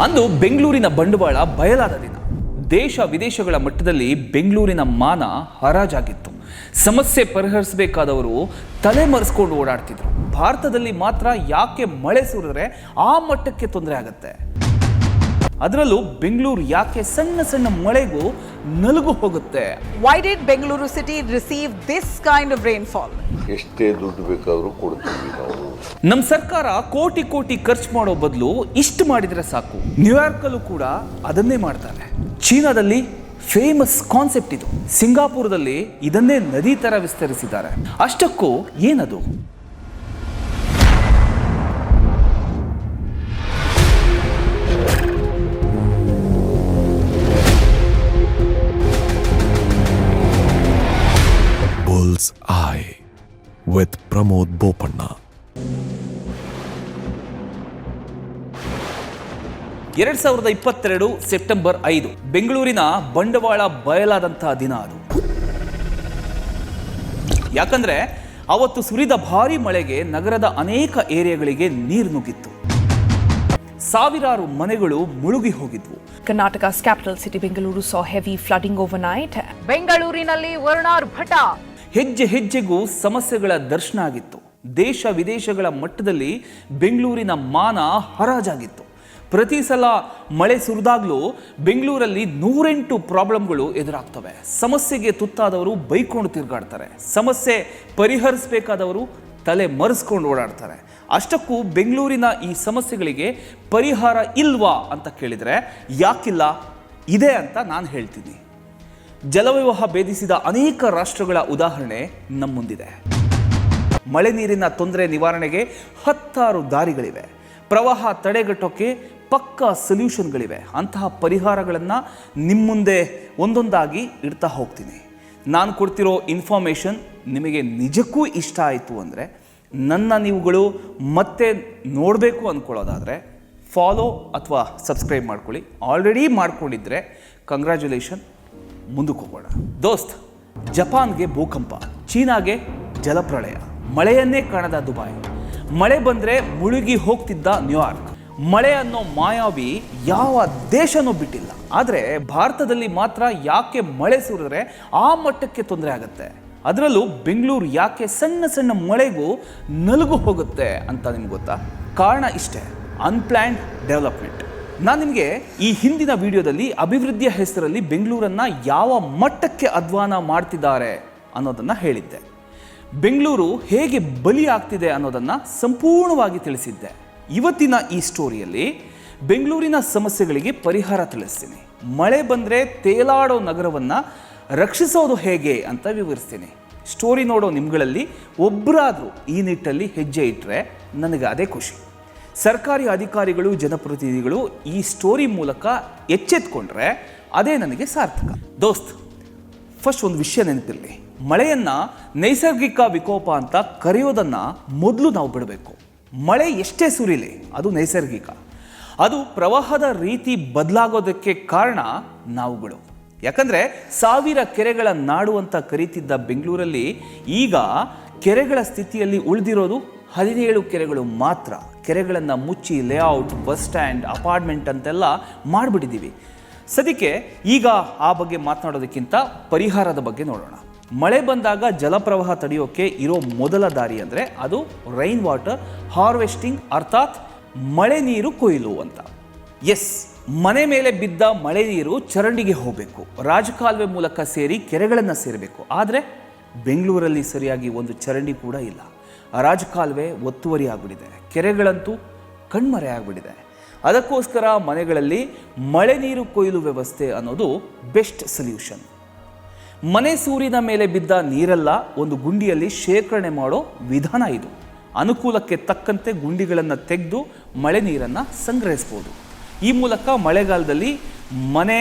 ಅಂದು ಬೆಂಗಳೂರಿನ ಬಂಡವಾಳ ಬಯಲಾದ ದಿನ. ದೇಶ ವಿದೇಶಗಳ ಮಟ್ಟದಲ್ಲಿ ಬೆಂಗಳೂರಿನ ಮಾನ ಹರಾಜಾಗಿತ್ತು. ಸಮಸ್ಯೆ ಪರಿಹರಿಸಬೇಕಾದವರು ತಲೆ ಮರೆಸ್ಕೊಂಡು ಓಡಾಡ್ತಿದ್ರು. ಭಾರತದಲ್ಲಿ ಮಾತ್ರ ಯಾಕೆ ಮಳೆ ಸುರಿದ್ರೆ ಆ ಮಟ್ಟಕ್ಕೆ ತೊಂದರೆ ಆಗತ್ತೆ? ಅದರಲ್ಲೂ ಬೆಂಗಳೂರು ಯಾಕೆ ಸಣ್ಣ ಸಣ್ಣ ಮಳೆಗೂ ನಲುಗು ಹೋಗುತ್ತೆ? Why did Bengaluru city receive this kind rainfall ಎಷ್ಟೇ ದುಡ್ಡು ಬೇಕಾದರೂ ಕೊಡ್ತೀವಿ ನಾವು. ನಮ್ಮ ಸರ್ಕಾರ ಕೋಟಿ ಕೋಟಿ ಖರ್ಚು ಮಾಡೋ ಬದಲು ಇಷ್ಟು ಮಾಡಿದರೆ ಸಾಕು. ನ್ಯೂಯಾರ್ಕಲ್ಲೂ ಕೂಡ ಅದನ್ನೇ ಮಾಡ್ತಾರೆ. ಚೀನಾದಲ್ಲಿ ಫೇಮಸ್ ಕಾನ್ಸೆಪ್ಟ್ ಇದು. ಸಿಂಗಾಪುರದಲ್ಲಿ ಇದನ್ನೇ ನದಿ ತರ ವಿಸ್ತರಿಸಿದ್ದಾರೆ. ಅಷ್ಟಕ್ಕೂ ಏನದು? With ಬೋಪಣ್ಣ. ಎರಡ್ ಸಾವಿರದ ಇಪ್ಪತ್ತೆರಡು ಸೆಪ್ಟೆಂಬರ್ ಐದು ಬೆಂಗಳೂರಿನ ಬಂಡವಾಳ ಬಯಲಾದಂತಹ ದಿನ ಅದು. ಯಾಕಂದ್ರೆ ಅವತ್ತು ಸುರಿದ ಭಾರಿ ಮಳೆಗೆ ನಗರದ ಅನೇಕ ಏರಿಯಾಗಳಿಗೆ ನೀರು ನುಗ್ಗಿತ್ತು. ಸಾವಿರಾರು ಮನೆಗಳು ಮುಳುಗಿ ಹೋಗಿದ್ವು. Karnataka capital city Bengaluru saw heavy flooding overnight ಬೆಂಗಳೂರಿನಲ್ಲಿ ವರ್ಣಾರ್ಭಟ. ಹೆಜ್ಜೆ ಹೆಜ್ಜೆಗೂ ಸಮಸ್ಯೆಗಳ ದರ್ಶನ ಆಗಿತ್ತು. ದೇಶ ವಿದೇಶಗಳ ಮಟ್ಟದಲ್ಲಿ ಬೆಂಗಳೂರಿನ ಮಾನ ಹರಾಜಾಗಿತ್ತು. ಪ್ರತಿ ಸಲ ಮಳೆ ಸುರಿದಾಗಲೂ ಬೆಂಗಳೂರಲ್ಲಿ ನೂರೆಂಟು ಪ್ರಾಬ್ಲಮ್ಗಳು ಎದುರಾಗ್ತವೆ. ಸಮಸ್ಯೆಗೆ ತುತ್ತಾದವರು ಬೈಕೊಂಡು ತಿರುಗಾಡ್ತಾರೆ. ಸಮಸ್ಯೆ ಪರಿಹರಿಸಬೇಕಾದವರು ತಲೆ ಮರೆಸ್ಕೊಂಡು ಓಡಾಡ್ತಾರೆ. ಅಷ್ಟಕ್ಕೂ ಬೆಂಗಳೂರಿನ ಈ ಸಮಸ್ಯೆಗಳಿಗೆ ಪರಿಹಾರ ಇಲ್ವಾ ಅಂತ ಕೇಳಿದರೆ, ಯಾಕಿಲ್ಲ, ಇದೆ ಅಂತ ನಾನು ಹೇಳ್ತೀನಿ. ಜಲವಿವಾಹ ಭೇದಿಸಿದ ಅನೇಕ ರಾಷ್ಟ್ರಗಳ ಉದಾಹರಣೆ ನಮ್ಮೊಂದಿದೆ. ಮಳೆ ನೀರಿನ ತೊಂದರೆ ನಿವಾರಣೆಗೆ ಹತ್ತಾರು ದಾರಿಗಳಿವೆ. ಪ್ರವಾಹ ತಡೆಗಟ್ಟೋಕೆ ಪಕ್ಕಾ ಸೊಲ್ಯೂಷನ್ಗಳಿವೆ. ಅಂತಹ ಪರಿಹಾರಗಳನ್ನು ನಿಮ್ಮ ಮುಂದೆ ಒಂದೊಂದಾಗಿ ಇಡ್ತಾ ಹೋಗ್ತೀನಿ. ನಾನು ಕೊಡ್ತಿರೋ ಇನ್ಫಾರ್ಮೇಷನ್ ನಿಮಗೆ ನಿಜಕ್ಕೂ ಇಷ್ಟ ಆಯಿತು ಅಂದರೆ ನನ್ನ ನೀವುಗಳು ಮತ್ತೆ ನೋಡಬೇಕು ಅಂದ್ಕೊಳ್ಳೋದಾದರೆ ಫಾಲೋ ಅಥವಾ ಸಬ್ಸ್ಕ್ರೈಬ್ ಮಾಡ್ಕೊಳ್ಳಿ. ಆಲ್ರೆಡಿ ಮಾಡ್ಕೊಂಡಿದ್ರೆ ಕಂಗ್ರ್ಯಾಚುಲೇಷನ್ ಮುಂದಕ್ಕೆ ಹೋಗೋಣ. ದೋಸ್ತ್, ಜಪಾನ್ಗೆ ಭೂಕಂಪ, ಚೀನಾಗೆ ಜಲಪ್ರಳಯ, ಮಳೆಯನ್ನೇ ಕಾಣದ ದುಬಾಯ್. ಮಳೆ ಬಂದರೆ ಮುಳುಗಿ ಹೋಗ್ತಿದ್ದ ನ್ಯೂಯಾರ್ಕ್. ಮಳೆ ಅನ್ನೋ ಮಾಯಾವಿ ಯಾವ ದೇಶನೂ ಬಿಟ್ಟಿಲ್ಲ. ಆದರೆ ಭಾರತದಲ್ಲಿ ಮಾತ್ರ ಯಾಕೆ ಮಳೆ ಸುರಿದ್ರೆ ಆ ಮಟ್ಟಕ್ಕೆ ತೊಂದರೆ ಆಗುತ್ತೆ. ಅದರಲ್ಲೂ ಬೆಂಗಳೂರು ಯಾಕೆ ಸಣ್ಣ ಸಣ್ಣ ಮಳೆಗೂ ನಲುಗು ಹೋಗುತ್ತೆ ಅಂತ ನಿಮ್ಗೆ ಗೊತ್ತಾ? ಕಾರಣ ಇಷ್ಟೇ ಅನ್ಪ್ಲ್ಯಾನ್ಡ್ ಡೆವಲಪ್ಮೆಂಟ್ ನಾನು ನಿಮಗೆ ಈ ಹಿಂದಿನ ವಿಡಿಯೋದಲ್ಲಿ ಅಭಿವೃದ್ಧಿಯ ಹೆಸರಲ್ಲಿ ಬೆಂಗಳೂರನ್ನ ಯಾವ ಮಟ್ಟಕ್ಕೆ ಅಧ್ವಾನ ಮಾಡ್ತಿದ್ದಾರೆ ಅನ್ನೋದನ್ನು ಹೇಳಿದ್ದೆ. ಬೆಂಗಳೂರು ಹೇಗೆ ಬಲಿ ಆಗ್ತಿದೆ ಅನ್ನೋದನ್ನು ಸಂಪೂರ್ಣವಾಗಿ ತಿಳಿಸಿದ್ದೆ. ಇವತ್ತಿನ ಈ ಸ್ಟೋರಿಯಲ್ಲಿ ಬೆಂಗಳೂರಿನ ಸಮಸ್ಯೆಗಳಿಗೆ ಪರಿಹಾರ ತಿಳಿಸ್ತೀನಿ. ಮಳೆ ಬಂದರೆ ತೇಲಾಡೋ ನಗರವನ್ನು ರಕ್ಷಿಸೋದು ಹೇಗೆ ಅಂತ ವಿವರಿಸ್ತೀನಿ. ಸ್ಟೋರಿ ನೋಡೋ ನಿಮ್ಗಳಲ್ಲಿ ಒಬ್ಬರಾದರೂ ಈ ನಿಟ್ಟಲ್ಲಿ ಹೆಜ್ಜೆ ಇಟ್ಟರೆ ನನಗೆ ಅದೇ ಖುಷಿ. ಸರ್ಕಾರಿ ಅಧಿಕಾರಿಗಳು, ಜನಪ್ರತಿನಿಧಿಗಳು ಈ ಸ್ಟೋರಿ ಮೂಲಕ ಎಚ್ಚೆತ್ಕೊಂಡ್ರೆ ಅದೇ ನನಗೆ ಸಾರ್ಥಕ. ದೋಸ್ತ್ ಫಸ್ಟ್ ಒಂದು ವಿಷಯ ನೆನಪಿರಲಿ. ಮಳೆಯನ್ನ ನೈಸರ್ಗಿಕ ವಿಕೋಪ ಅಂತ ಕರೆಯೋದನ್ನ ಮೊದಲು ನಾವು ಬಿಡಬೇಕು. ಮಳೆ ಎಷ್ಟೇ ಸುರಿಲಿ, ಅದು ನೈಸರ್ಗಿಕ. ಅದು ಪ್ರವಾಹದ ರೀತಿ ಬದಲಾಗೋದಕ್ಕೆ ಕಾರಣ ನಾವುಗಳು. ಯಾಕಂದ್ರೆ ಸಾವಿರ ಕೆರೆಗಳ ನಾಡು ಅಂತ ಕರೀತಿದ್ದ ಬೆಂಗಳೂರಲ್ಲಿ ಈಗ ಕೆರೆಗಳ ಸ್ಥಿತಿಯಲ್ಲಿ ಉಳಿದಿರೋದು ಹದಿನೇಳು ಕೆರೆಗಳು ಮಾತ್ರ ಕೆರೆಗಳನ್ನು ಮುಚ್ಚಿ ಲೇಔಟ್ ಬಸ್ ಸ್ಟ್ಯಾಂಡ್ ಅಪಾರ್ಟ್ಮೆಂಟ್ ಅಂತೆಲ್ಲ ಮಾಡಿಬಿಟ್ಟಿದ್ದೀವಿ. ಸದ್ಯಕ್ಕೆ ಈಗ ಆ ಬಗ್ಗೆ ಮಾತನಾಡೋದಕ್ಕಿಂತ ಪರಿಹಾರದ ಬಗ್ಗೆ ನೋಡೋಣ. ಮಳೆ ಬಂದಾಗ ಜಲಪ್ರವಾಹ ತಡೆಯೋಕೆ ಇರೋ ಮೊದಲ ದಾರಿ ಅಂದರೆ ಅದು ರೈನ್ ವಾಟರ್ ಹಾರ್ವೆಸ್ಟಿಂಗ್ ಅರ್ಥಾತ್ ಮಳೆ ನೀರು ಕೊಯ್ಲು ಅಂತ. ಎಸ್ ಮನೆ ಮೇಲೆ ಬಿದ್ದ ಮಳೆ ನೀರು ಚರಂಡಿಗೆ ಹೋಗಬೇಕು. ರಾಜಕಾಲುವೆ ಮೂಲಕ ಸೇರಿ ಕೆರೆಗಳನ್ನು ಸೇರಬೇಕು. ಆದರೆ ಬೆಂಗಳೂರಲ್ಲಿ ಸರಿಯಾಗಿ ಒಂದು ಚರಂಡಿ ಕೂಡ ಇಲ್ಲ. ರಾಜಕಾಲುವೆ ಒತ್ತುವರಿ ಆಗಿಬಿಟ್ಟಿದೆ ಕೆರೆಗಳಂತೂ ಕಣ್ಮರೆ ಆಗಿಬಿಟ್ಟಿದೆ ಅದಕ್ಕೋಸ್ಕರ ಮನೆಗಳಲ್ಲಿ ಮಳೆ ನೀರು ಕೊಯ್ಲು ವ್ಯವಸ್ಥೆ ಅನ್ನೋದು ಬೆಸ್ಟ್ ಸೊಲ್ಯೂಷನ್. ಮನೆ ಸೂರಿನ ಮೇಲೆ ಬಿದ್ದ ನೀರೆಲ್ಲ, ಒಂದು ಗುಂಡಿಯಲ್ಲಿ ಶೇಖರಣೆ ಮಾಡೋ ವಿಧಾನ ಇದು. ಅನುಕೂಲಕ್ಕೆ ತಕ್ಕಂತೆ ಗುಂಡಿಗಳನ್ನು ತೆಗೆದು ಮಳೆ ನೀರನ್ನು ಸಂಗ್ರಹಿಸ್ಬೋದು. ಈ ಮೂಲಕ ಮಳೆಗಾಲದಲ್ಲಿ ಮನೆ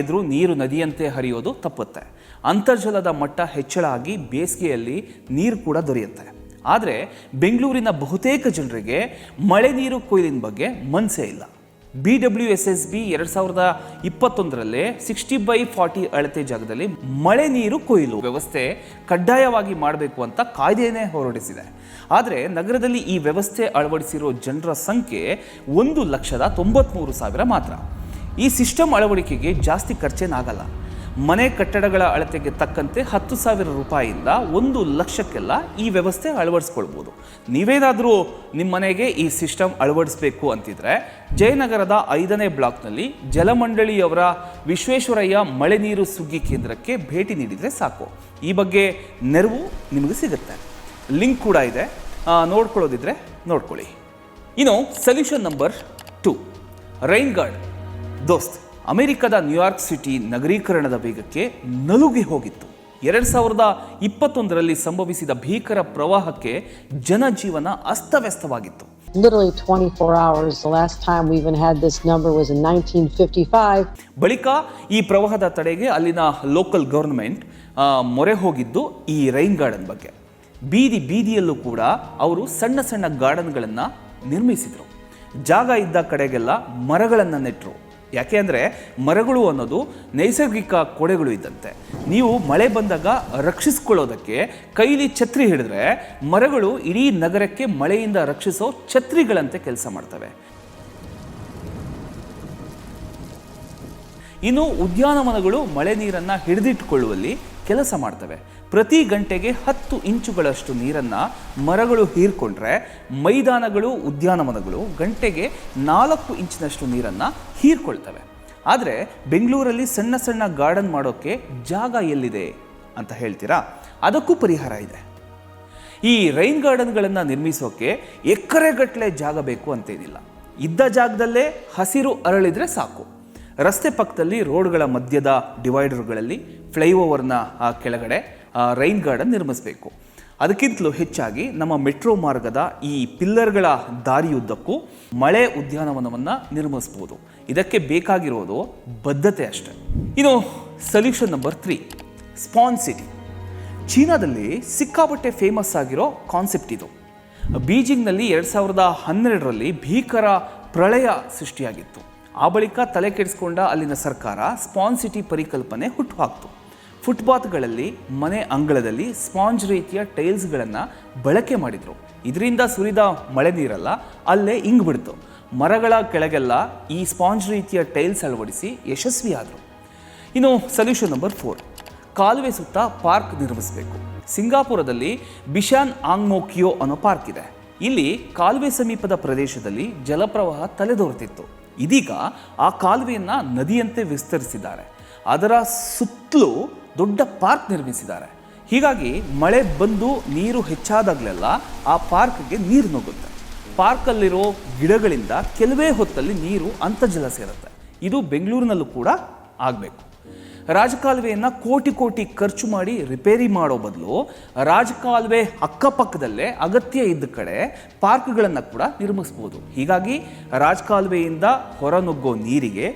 ಎದುರು ನೀರು ನದಿಯಂತೆ ಹರಿಯೋದು ತಪ್ಪುತ್ತೆ. ಅಂತರ್ಜಲದ ಮಟ್ಟ ಹೆಚ್ಚಳ ಆಗಿ ಬೇಸಿಗೆಯಲ್ಲಿ ನೀರು ಕೂಡ ದೊರೆಯುತ್ತೆ. ಆದರೆ ಬೆಂಗಳೂರಿನ ಬಹುತೇಕ ಜನರಿಗೆ ಮಳೆ ನೀರು ಕೊಯ್ಲಿನ ಬಗ್ಗೆ ಮನಸ್ಸೇ ಇಲ್ಲ. B W S S B ಎರಡು ಸಾವಿರದ ಇಪ್ಪತ್ತೊಂದರಲ್ಲೇ ಸಿಕ್ಸ್ಟಿ ಬೈ ಫಾರ್ಟಿ ಅಳತೆ ಜಾಗದಲ್ಲಿ ಮಳೆ ನೀರು ಕೊಯ್ಲು ವ್ಯವಸ್ಥೆ ಕಡ್ಡಾಯವಾಗಿ ಮಾಡಬೇಕು ಅಂತ ಕಾಯ್ದೆಯೇ ಹೊರಡಿಸಿದೆ. ಆದರೆ ನಗರದಲ್ಲಿ ಈ ವ್ಯವಸ್ಥೆ ಅಳವಡಿಸಿರೋ ಜನರ ಸಂಖ್ಯೆ ಒಂದು ಲಕ್ಷದ ತೊಂಬತ್ಮೂರು ಸಾವಿರ ಮಾತ್ರ. ಈ ಸಿಸ್ಟಮ್ ಅಳವಡಿಕೆಗೆ ಜಾಸ್ತಿ ಖರ್ಚೇನಾಗಲ್ಲ. ಮನೆ ಕಟ್ಟಡಗಳ ಅಳತೆಗೆ ತಕ್ಕಂತೆ ಹತ್ತು ಸಾವಿರ ರೂಪಾಯಿಯಿಂದ ಒಂದು ಲಕ್ಷಕ್ಕೆಲ್ಲ ಈ ವ್ಯವಸ್ಥೆ ಅಳವಡಿಸ್ಕೊಳ್ಬೋದು. ನೀವೇನಾದರೂ ನಿಮ್ಮ ಮನೆಗೆ ಈ ಸಿಸ್ಟಮ್ ಅಳವಡಿಸಬೇಕು ಅಂತಿದ್ರೆ ಜಯನಗರದ ಐದನೇ ಬ್ಲಾಕ್ನಲ್ಲಿ ಜಲಮಂಡಳಿಯವರ ವಿಶ್ವೇಶ್ವರಯ್ಯ ಮಳೆ ನೀರು ಸುಗ್ಗಿ ಕೇಂದ್ರಕ್ಕೆ ಭೇಟಿ ನೀಡಿದರೆ ಸಾಕು. ಈ ಬಗ್ಗೆ ನೆರವು ನಿಮಗೆ ಸಿಗುತ್ತೆ. ಲಿಂಕ್ ಕೂಡ ಇದೆ. ನೋಡ್ಕೊಳ್ಳೋದಿದ್ರೆ ನೋಡ್ಕೊಳ್ಳಿ. ಇನ್ನು solution number two. Rain guard, ದೋಸ್ತ್. ಅಮೆರಿಕದ ನ್ಯೂಯಾರ್ಕ್ ಸಿಟಿ ನಗರೀಕರಣದ ವೇಗಕ್ಕೆ ನಲುಗಿ ಹೋಗಿತ್ತು ಎರಡು ಸಾವಿರದ ಇಪ್ಪತ್ತೊಂದರಲ್ಲಿ ಸಂಭವಿಸಿದ ಭೀಕರ ಪ್ರವಾಹಕ್ಕೆ ಜನಜೀವನ ಅಸ್ತವ್ಯಸ್ತವಾಗಿತ್ತು literally 24 hours. The last time we even had this number was in 1955. ಬಳಿಕ ಈ ಪ್ರವಾಹದ ತಡೆಗೆ ಅಲ್ಲಿನ ಲೋಕಲ್ ಗವರ್ನಮೆಂಟ್ ಮೊರೆ ಹೋಗಿದ್ದು ಈ ರೈನ್ ಗಾರ್ಡನ್ ಬಗ್ಗೆ ಬೀದಿ ಬೀದಿಯಲ್ಲೂ ಕೂಡ ಅವರು ಸಣ್ಣ ಸಣ್ಣ ಗಾರ್ಡನ್ಗಳನ್ನು ನಿರ್ಮಿಸಿದರು ಜಾಗ ಇದ್ದ ಕಡೆಗೆಲ್ಲ ಮರಗಳನ್ನು ನೆಟ್ಟರು ಯಾಕೆ ಅಂದರೆ ಮರಗಳು ಅನ್ನೋದು ನೈಸರ್ಗಿಕ ಕೊಡೆಗಳು ಇದ್ದಂತೆ. ನೀವು ಮಳೆ ಬಂದಾಗ ರಕ್ಷಿಸ್ಕೊಳ್ಳೋದಕ್ಕೆ ಕೈಲಿ ಛತ್ರಿ ಹಿಡಿದ್ರೆ ಮರಗಳು ಇಡೀ ನಗರಕ್ಕೆ ಮಳೆಯಿಂದ ರಕ್ಷಿಸೋ ಛತ್ರಿಗಳಂತೆ ಕೆಲಸ ಮಾಡ್ತವೆ. ಇನ್ನು ಉದ್ಯಾನವನಗಳು ಮಳೆ ನೀರನ್ನು ಹಿಡಿದಿಟ್ಟುಕೊಳ್ಳುವಲ್ಲಿ ಕೆಲಸ ಮಾಡ್ತವೆ. ಪ್ರತಿ ಗಂಟೆಗೆ ಹತ್ತು ಇಂಚುಗಳಷ್ಟು ನೀರನ್ನು ಮರಗಳು ಹೀರ್ಕೊಂಡ್ರೆ ಮೈದಾನಗಳು, ಉದ್ಯಾನವನಗಳು ಗಂಟೆಗೆ ನಾಲ್ಕು ಇಂಚಿನಷ್ಟು ನೀರನ್ನು ಹೀರ್ಕೊಳ್ತವೆ. ಆದರೆ ಬೆಂಗಳೂರಲ್ಲಿ ಸಣ್ಣ ಸಣ್ಣ ಗಾರ್ಡನ್ ಮಾಡೋಕ್ಕೆ ಜಾಗ ಎಲ್ಲಿದೆ ಅಂತ ಹೇಳ್ತೀರಾ? ಅದಕ್ಕೂ ಪರಿಹಾರ ಇದೆ. ಈ ರೈನ್ ಗಾರ್ಡನ್ಗಳನ್ನು ನಿರ್ಮಿಸೋಕೆ ಎಕರೆಗಟ್ಟಲೆ ಜಾಗ ಬೇಕು ಅಂತೇನಿಲ್ಲ. ಇದ್ದ ಜಾಗದಲ್ಲೇ ಹಸಿರು ಅರಳಿದರೆ ಸಾಕು. ರಸ್ತೆ ಪಕ್ಕದಲ್ಲಿ ರೋಡ್ಗಳ ಮಧ್ಯದ ಡಿವೈಡರ್ಗಳಲ್ಲಿ ಫ್ಲೈಓವರ್ನ ಕೆಳಗಡೆ ರೈನ್ ಗಾರ್ಡನ್ ನಿರ್ಮಿಸಬೇಕು. ಅದಕ್ಕಿಂತಲೂ ಹೆಚ್ಚಾಗಿ ನಮ್ಮ ಮೆಟ್ರೋ ಮಾರ್ಗದ ಈ ಪಿಲ್ಲರ್ಗಳ ದಾರಿಯುದ್ದಕ್ಕೂ ಮಳೆ ಉದ್ಯಾನವನವನ್ನು ನಿರ್ಮಿಸ್ಬೋದು. ಇದಕ್ಕೆ ಬೇಕಾಗಿರೋದು ಬದ್ಧತೆ ಅಷ್ಟೆ. ಇನ್ನು solution number three, sponge city. ಚೀನಾದಲ್ಲಿ ಸಿಕ್ಕಾಪಟ್ಟೆ ಫೇಮಸ್ ಆಗಿರೋ ಕಾನ್ಸೆಪ್ಟ್ ಇದು. ಬೀಜಿಂಗ್ನಲ್ಲಿ ಎರಡು ಸಾವಿರದ ಹನ್ನೆರಡರಲ್ಲಿ ಭೀಕರ ಪ್ರಳಯ ಸೃಷ್ಟಿಯಾಗಿತ್ತು. ಆ ಬಳಿಕ ತಲೆ ಕೆಡಿಸ್ಕೊಂಡ ಅಲ್ಲಿನ ಸರ್ಕಾರ ಸ್ಪಾನ್ ಸಿಟಿ ಪರಿಕಲ್ಪನೆ ಹುಟ್ಟುಹಾಕ್ತು. ಫುಟ್ಪಾತ್ಗಳಲ್ಲಿ, ಮನೆ ಅಂಗಳದಲ್ಲಿ ಸ್ಪಾಂಜ್ ರೀತಿಯ ಟೈಲ್ಸ್ಗಳನ್ನು ಬಳಕೆ ಮಾಡಿದರು. ಇದರಿಂದ ಸುರಿದ ಮಳೆ ನೀರಲ್ಲ, ಅಲ್ಲೇ ಇಂಗ್ಬಿಡ್ತು ಮರಗಳ ಕೆಳಗೆಲ್ಲ ಈ ಸ್ಪಾಂಜ್ ರೀತಿಯ ಟೈಲ್ಸ್ ಅಳವಡಿಸಿ ಯಶಸ್ವಿಯಾದರು. ಇನ್ನು ಸೊಲ್ಯೂಷನ್ ನಂಬರ್ ಫೋರ್. ಕಾಲುವೆ ಸುತ್ತ ಪಾರ್ಕ್ ನಿರ್ಮಿಸಬೇಕು. ಸಿಂಗಾಪುರದಲ್ಲಿ ಬಿಶಾನ್ ಆಂಗ್ಮೋಕಿಯೋ ಅನ್ನೋ ಪಾರ್ಕ್ ಇದೆ. ಇಲ್ಲಿ ಕಾಲುವೆ ಸಮೀಪದ ಪ್ರದೇಶದಲ್ಲಿ ಜಲಪ್ರವಾಹ ತಲೆದೋರ್ತಿತ್ತು. ಇದೀಗ ಆ ಕಾಲುವೆಯನ್ನು ನದಿಯಂತೆ ವಿಸ್ತರಿಸಿದ್ದಾರೆ. ಅದರ ಸುತ್ತಲೂ ದೊಡ್ಡ ಪಾರ್ಕ್ ನಿರ್ಮಿಸಿದ್ದಾರೆ. ಹೀಗಾಗಿ ಮಳೆ ಬಂದು ನೀರು ಹೆಚ್ಚಾದಾಗಲೆಲ್ಲ ಆ ಪಾರ್ಕ್ಗೆ ನೀರು ನುಗ್ಗುತ್ತೆ. ಪಾರ್ಕಲ್ಲಿರೋ ಗಿಡಗಳಿಂದ ಕೆಲವೇ ಹೊತ್ತಲ್ಲಿ ನೀರು ಅಂತರ್ಜಲ ಸೇರುತ್ತೆ. ಇದು ಬೆಂಗಳೂರಿನಲ್ಲೂ ಕೂಡ ಆಗಬೇಕು. ರಾಜಕಾಲುವೆಯನ್ನು ಕೋಟಿ ಕೋಟಿ ಖರ್ಚು ಮಾಡಿ ರಿಪೇರಿ ಮಾಡೋ ಬದಲು ರಾಜಕಾಲುವೆ ಅಕ್ಕಪಕ್ಕದಲ್ಲೇ ಅಗತ್ಯ ಇದ್ದ ಕಡೆ ಪಾರ್ಕ್ಗಳನ್ನು ಕೂಡ ನಿರ್ಮಿಸ್ಬೋದು. ಹೀಗಾಗಿ ರಾಜಕಾಲುವೆಯಿಂದ ಹೊರನುಗ್ಗೋ ನೀರಿಗೆ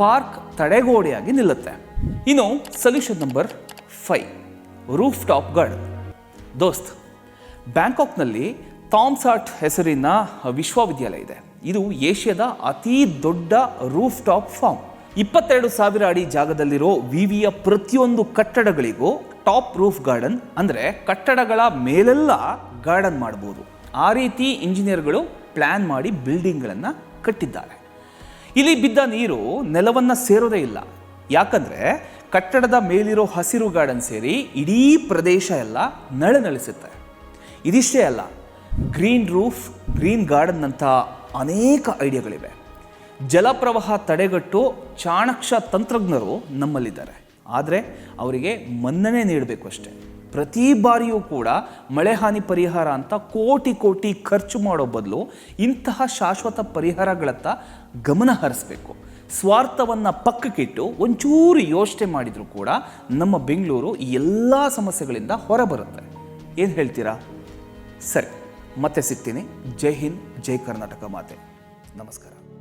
ಪಾರ್ಕ್ ತಡೆಗೋಡೆಯಾಗಿ ನಿಲ್ಲುತ್ತೆ. ಇನ್ನು solution number five rooftop garden ದೋಸ್ತ್, ಬ್ಯಾಂಕಾಕ್ನಲ್ಲಿ ಥಾಮ್ಸಾಟ್ ಹೆಸರಿನ ವಿಶ್ವವಿದ್ಯಾಲಯ ಇದೆ. ಇದು ಏಷ್ಯಾದ ಅತಿ ದೊಡ್ಡ ರೂಫ್ ಟಾಪ್ ಫಾರ್ಮ್. ಇಪ್ಪತ್ತೆರಡು ಸಾವಿರ ಅಡಿ ಜಾಗದಲ್ಲಿರೋ ವಿವಿಯ ಪ್ರತಿಯೊಂದು ಕಟ್ಟಡಗಳಿಗೂ ಟಾಪ್ ರೂಫ್ ಗಾರ್ಡನ್ ಅಂದರೆ ಕಟ್ಟಡಗಳ ಮೇಲೆಲ್ಲ ಗಾರ್ಡನ್ ಮಾಡ್ಬೋದು. ಆ ರೀತಿ ಇಂಜಿನಿಯರ್ಗಳು ಪ್ಲ್ಯಾನ್ ಮಾಡಿ ಬಿಲ್ಡಿಂಗ್ಗಳನ್ನು ಕಟ್ಟಿದ್ದಾರೆ. ಇಲ್ಲಿ ಬಿದ್ದ ನೀರು ನೆಲವನ್ನು ಸೇರೋದೇ ಇಲ್ಲ. ಯಾಕಂದರೆ ಕಟ್ಟಡದ ಮೇಲಿರೋ ಹಸಿರು ಗಾರ್ಡನ್ ಸೇರಿ ಇಡೀ ಪ್ರದೇಶ ಎಲ್ಲ ನಳನಳಿಸುತ್ತೆ ಇದಿಷ್ಟೇ ಅಲ್ಲ, ಗ್ರೀನ್ ರೂಫ್, ಗ್ರೀನ್ ಗಾರ್ಡನ್ ಅಂತ ಅನೇಕ ಐಡಿಯಾಗಳಿವೆ. ಜಲಪ್ರವಾಹ ತಡೆಗಟ್ಟು ಚಾಣಕ್ಷ ತಂತ್ರಜ್ಞರು ನಮ್ಮಲ್ಲಿದ್ದಾರೆ. ಆದರೆ ಅವರಿಗೆ ಮನ್ನಣೆ ನೀಡಬೇಕು ಅಷ್ಟೇ. ಪ್ರತಿ ಬಾರಿಯೂ ಕೂಡ ಮಳೆ ಹಾನಿ ಪರಿಹಾರ ಅಂತ ಕೋಟಿ ಕೋಟಿ ಖರ್ಚು ಮಾಡೋ ಬದಲು ಇಂತಹ ಶಾಶ್ವತ ಪರಿಹಾರಗಳತ್ತ ಗಮನ ಹರಿಸಬೇಕು. ಸ್ವಾರ್ಥವನ್ನು ಪಕ್ಕಕ್ಕಿಟ್ಟು ಒಂಚೂರು ಯೋಚನೆ ಮಾಡಿದರೂ ಕೂಡ ನಮ್ಮ ಬೆಂಗಳೂರು ಈ ಎಲ್ಲ ಸಮಸ್ಯೆಗಳಿಂದ ಹೊರಬರುತ್ತೆ. ಏನು ಹೇಳ್ತೀರಾ? ಸರಿ, ಮತ್ತೆ ಸಿಗ್ತೀನಿ. ಜೈ ಹಿಂದ್, ಜೈ ಕರ್ನಾಟಕ ಮಾತೆ. ನಮಸ್ಕಾರ.